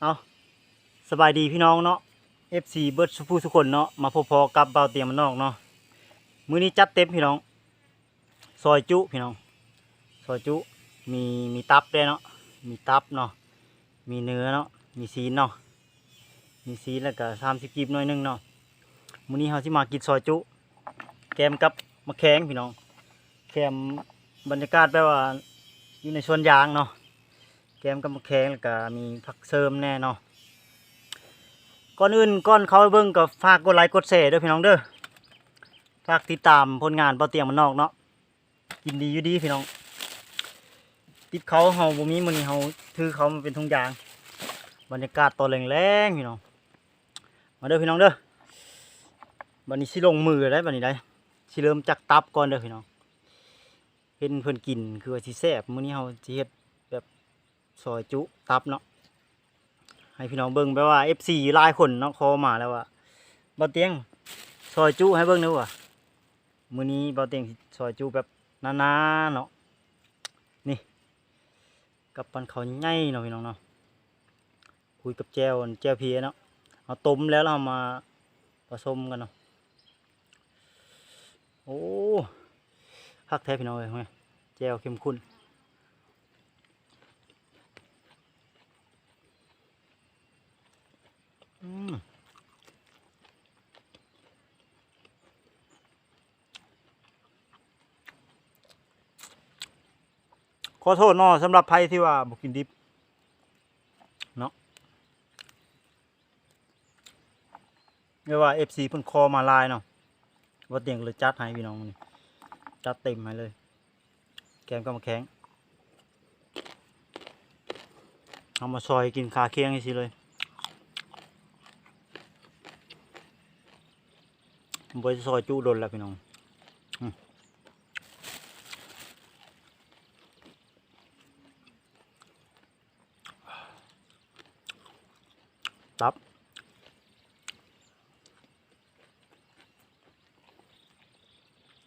เอาสบายดีพี่น้องเนาะ FC เบิร์ดสุภูทุกคนเนาะมาพบพอกับเบาเตียมมันนอกเนาะมื้อนี้จัดเต็มพี่น้อง ซอยจุพี่น้อง ซอยจุมีมีตับด้วยเนาะมีตับเนาะมีเนื้อเนาะมีซีนเนาะมีซีนแล้วก็สามสิบกีบหน่อยหนึงเนาะมื้อนี้เราสิมากินซอยจุ แกมกับมะแขงพี่น้องแกมบรรยากาศแบบว่าอยู่ในสวนยางเนาะ แกมกับมะแขงแล้วก็มีผักเสริมแน่เนาะก่อนอื่นก่อนเขาเบิ่งก็ฝากกดไลค์กดแชร์ด้วยพี่น้องเด้อฝากติดตามผลงานเป้าเตียงมันนอกเนาะกินดีอยู่ดีพี่น้อง ติดเขาเฮาบ่มีมื้อนี้เฮาถือเขามาเป็นทุงยาง บรรยากาศตอนแรงๆพี่น้องมาเด้อพี่น้องเด้อบัดนี้สิลงมือได้บัดนี้ได้สิเริ่มจากตับก่อนเด้อพี่น้องเห็นเพิ่นกินคือว่าสิแซ่บมื้อนี้เฮาสิเฮ็ด ซอยจุตับเนาะให้พี่น้องเบิ่งแปลว่า FC ลายคนเนาะคอมาแล้วว่าบ่เตียงซอยจุให้เบิ่งหน่อยว่ามื้อนี้บ่เตียงซอยจุแบบนานๆเนาะนี่กับปันเขาวใหญ่เนาะพี่น้องเนาะคุยกับแจวแจวเพียเนาะเอาต้มแล้วเรามาผสมกันเนาะโอ้คักแท้พี่น้องเอ้ยเฮ้ยแจวเข้มข้น อืม ขอโทษนาะสำหรับไผที่ว่าบ่กินดิบเนาะเรียกว่า FC เพิ่นคอมาลายเนาะว่าเตียงเลยจัดให้พี่น้องนี่จัดเต็มให้เลย แกงก็มาแข็งเอามาซอยกินคาเคียงให้สิเลย ผมไปซอยจุโดนแล้วพี่น้องตับ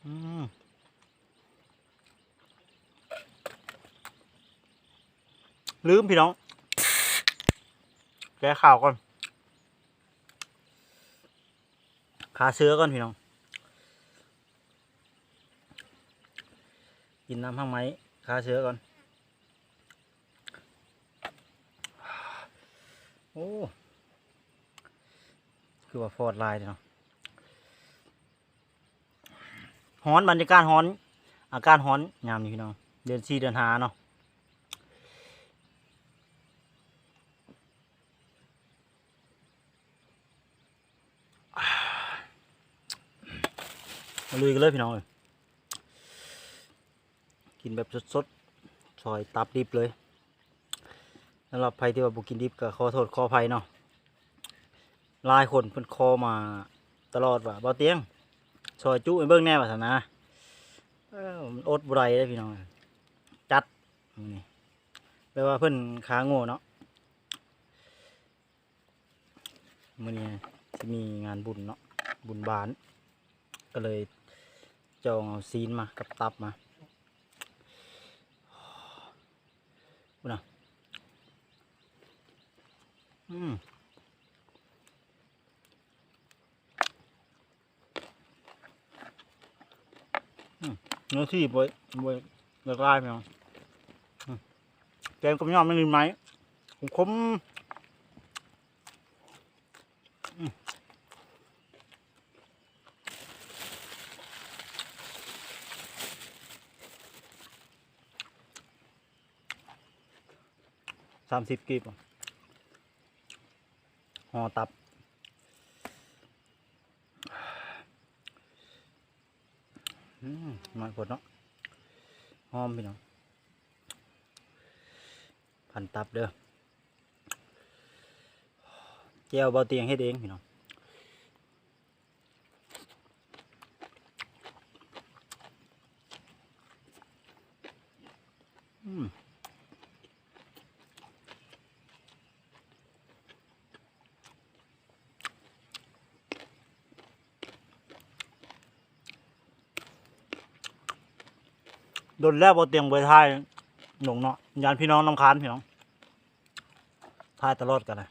อืมลืมพี่น้องแกะข่าวก่อน ขาเสื้อก่อนพี่น้อง กินน้ำข้างไม้ขาเสื้อก่อน โอ้ คือว่าฟอดลายเนาะฮ้อนบรรยากาศฮ้อน อาการฮ้อนยามนี้พี่น้อง เดือนสี่เดือนหาเนาะ มา ลุยกันเลยพี่น้องเอ้ยกินแบบสดๆซอยตับดิบเลยสำหรับใครที่ว่าบุกินดิบก็ขอโทษขออภัยเนาะลายคนเพิ่นคอมาตลอดว่าบ่เตียงซอยจุให้เบิ่งแน่ว่าซั่นนะเอ้ามันอดบ่ได้พี่น้องจัดนี่แปลว่าเพิ่นขาโง่เนาะมื้อนี้สิมีงานบุญเนาะบุญบาน ก็เลย จองเอาซีนมากับตับมาอุนะอืมเนื้อที่บวยบวยละลายไปเอาอืมแกงกับยอมไม่ลืมไหมผมคมสามสิบกีบอห่อตับ อืมน้อยกดเนาะ หอมพี่น้องพันตับเด้อแก้วเบาเตียงให้เองพี่น้องอืม โดนแล้วเบาเตียงเบยทายหลงเนาะยานพี่น้องน้ำค้านพี่น้องทายตลอดกันนะ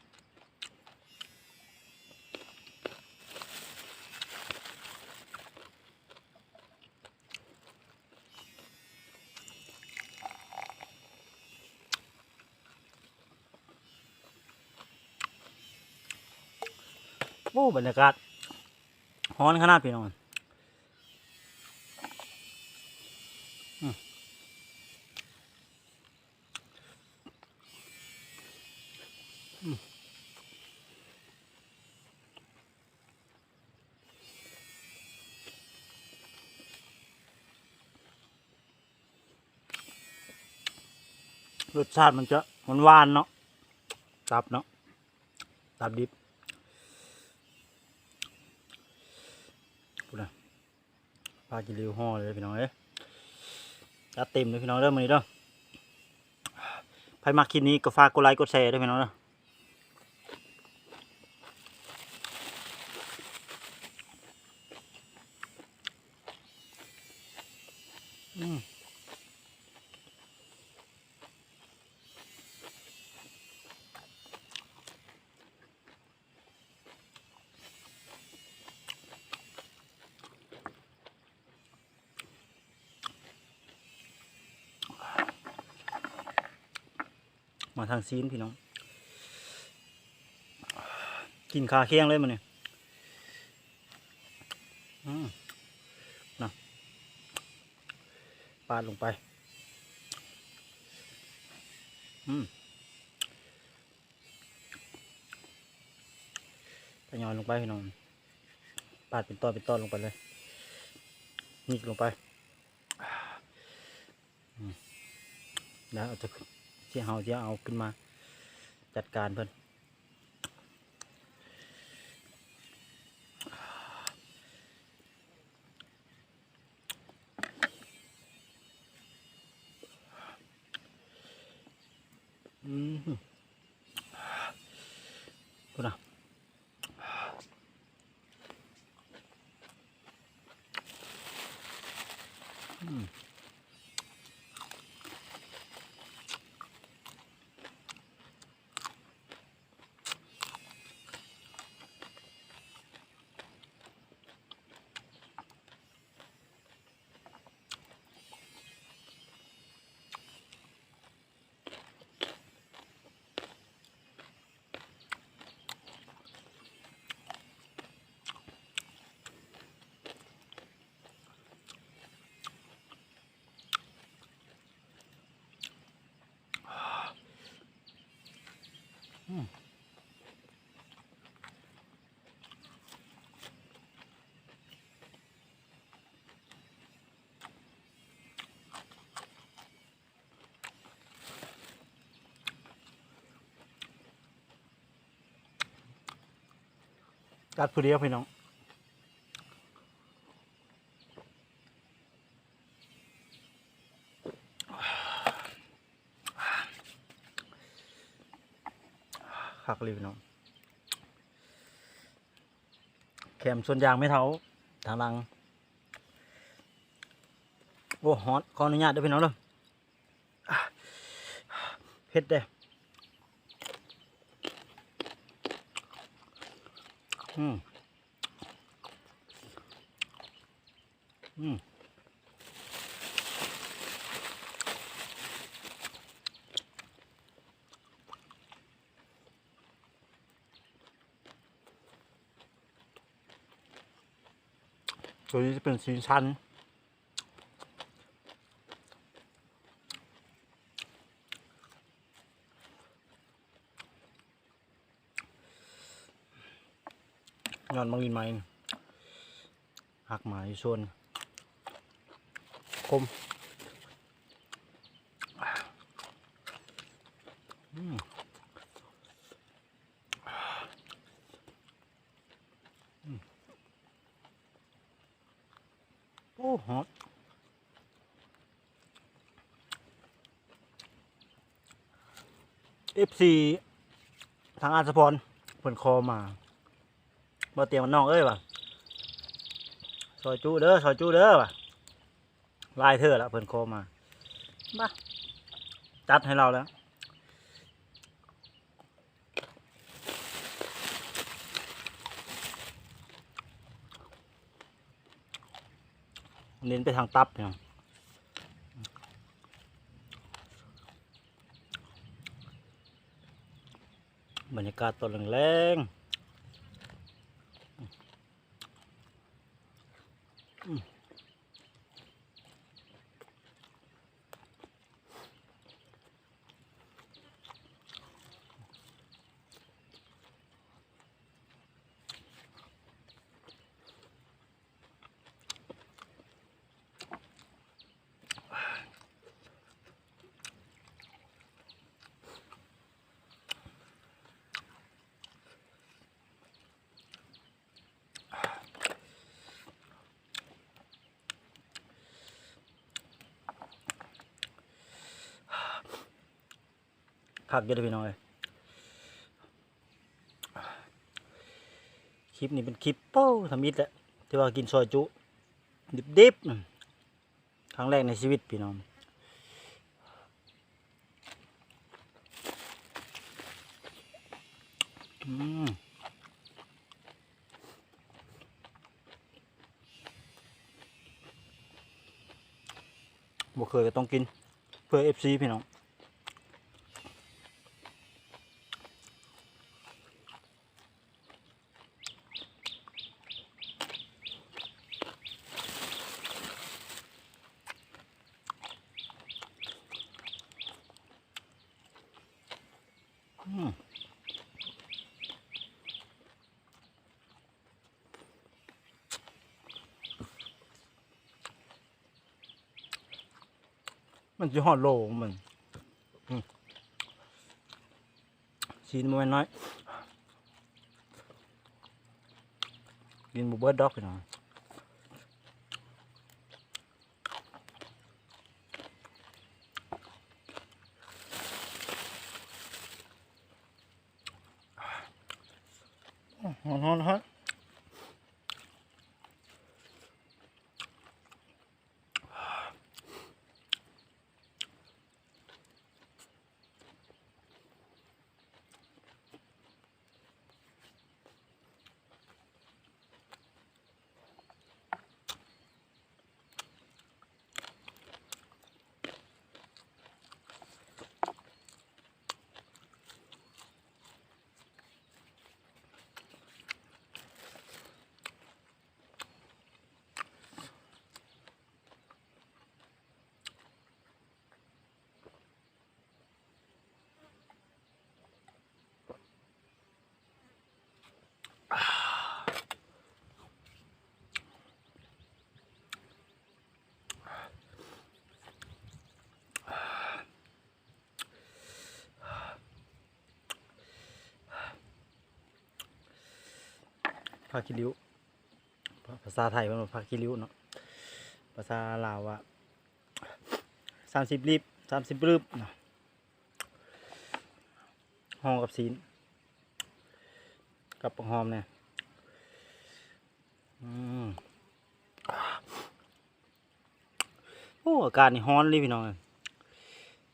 โอ้บรรยากาศฮ้อนขนาดพี่น้อง รสชาติมันจะหวานเนาะตับเนาะตับดิบปลากิริวห่อเลยพี่น้องเอ้ยจัดเต็มเลยพี่น้องเริ่มมือนี้เด้อใครมาคลิปนี้ก็ฝากกดไลค์กดแชร์ด้วยพี่น้องเด้ออืม มาทางซีนพี่น้อง กินคาเคียงเลยมันเนี่ยนะปาดลงไป อืมทยอยลงไปพี่น้อง ปาดเป็นตอนเป็นตอนลงไปเลย นี่ลงไปอืมแล้วเอาจะ ที่เฮาจะเอาขึ้นมาจัดการเพิ่นอืมกูนะอืม กัดผู้เดียวพี่น้องคักเลยพี่น้องแคมส่วนยางไม่เท่าทางลังโอ้ฮอตขออนุญาตเด้วยพี่น้องเด้ออะเผ็ดเด้ อืมอืมตัวนี้จะเป็นสีชั้น ย้อนบางดินไม้หักหมายส่วนคมโอ้ฮอตเอฟซีทางอาสพรเพิ่นคอมา บ่เตรียมมันน้องเอ้ยว่ะซอยจูเด้อซอยจูเด้อว่ะลายเธอละเพิ่นโคมามาจัดให้เราแล้วเน้นไปทางตับเนี่ยบรรยากาศตอนแรง คักเยอะเลยพี่น้องเลยคลิปนี้เป็นคลิปเป้าทำมิดแหละที่ว่ากินซอยจุดิบๆครั้งแรกในชีวิตพี่น้องอืมบ่เคยก็ต้องกินเพื่อเอฟซีพี่น้อง อืม มันจะหอดโลของมันอืมชีนมันน้อย กินบุเบิร์ดด็อกหน่อยฮอนฮอนฮอน ผ้าคิริ้ว ภาษาไทยมันว่าผ้าคิริ้วเนาะ ภาษาลาวว่าสามสิบรีบสามสิบรีบเนาะหอมกับซีนกับหอมเนี่ยอืมโอ้อากาศนี่ฮ้อนเลยพี่น้อง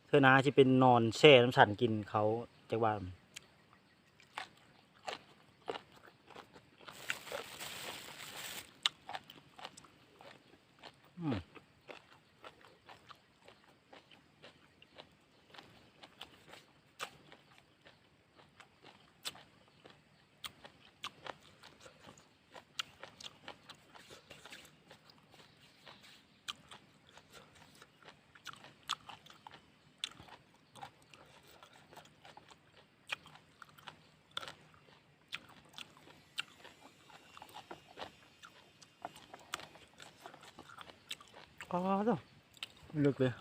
เธอนาที่เป็นนอนแช่น้ำฉันกินเขาจากบ้า น อืมอ๋อเจ้าลึกเลย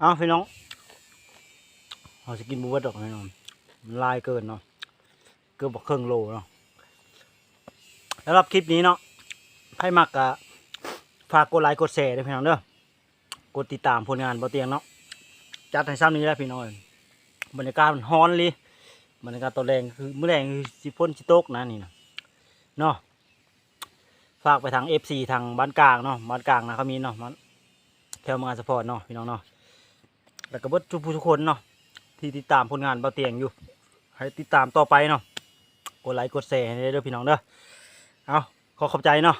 เอาพี่น้องเราจะกินบูเบิดดอกแน่นอนลายเกินเนาะ เกือบบอกครึ่งโลเนาะสำหรับคลิปนี้เนาะให้มักกะฝากกดไลค์กดแชร์ด้วยพี่น้องเด้อกดติดตามผลงานบ่เตียงเนาะ จัดให้ซ้ำนี้แล้วพี่น้องบรรยากาศมันฮ้อนเลยบรรยากาศตอนแรงคือเมื้อแรงคือสิพ่นสิโต๊กนะนี่นะเนาะฝากไปทาง FC ทางบ้านกลางเนาะบ้านกลางนะเขามีเนาะมันแถวมืองสปอร์ตเนาะพี่น้องเนาะแล้วก็เบิดทุกผู้ทุกคนเนาะที่ติดตามผลงานเบาเตียงอยู่ ให้ติดตามต่อไปเนาะกดไลค์กดแชร์ให้ได้เด้อพี่น้องเด้อเอาขอขอบใจเนาะ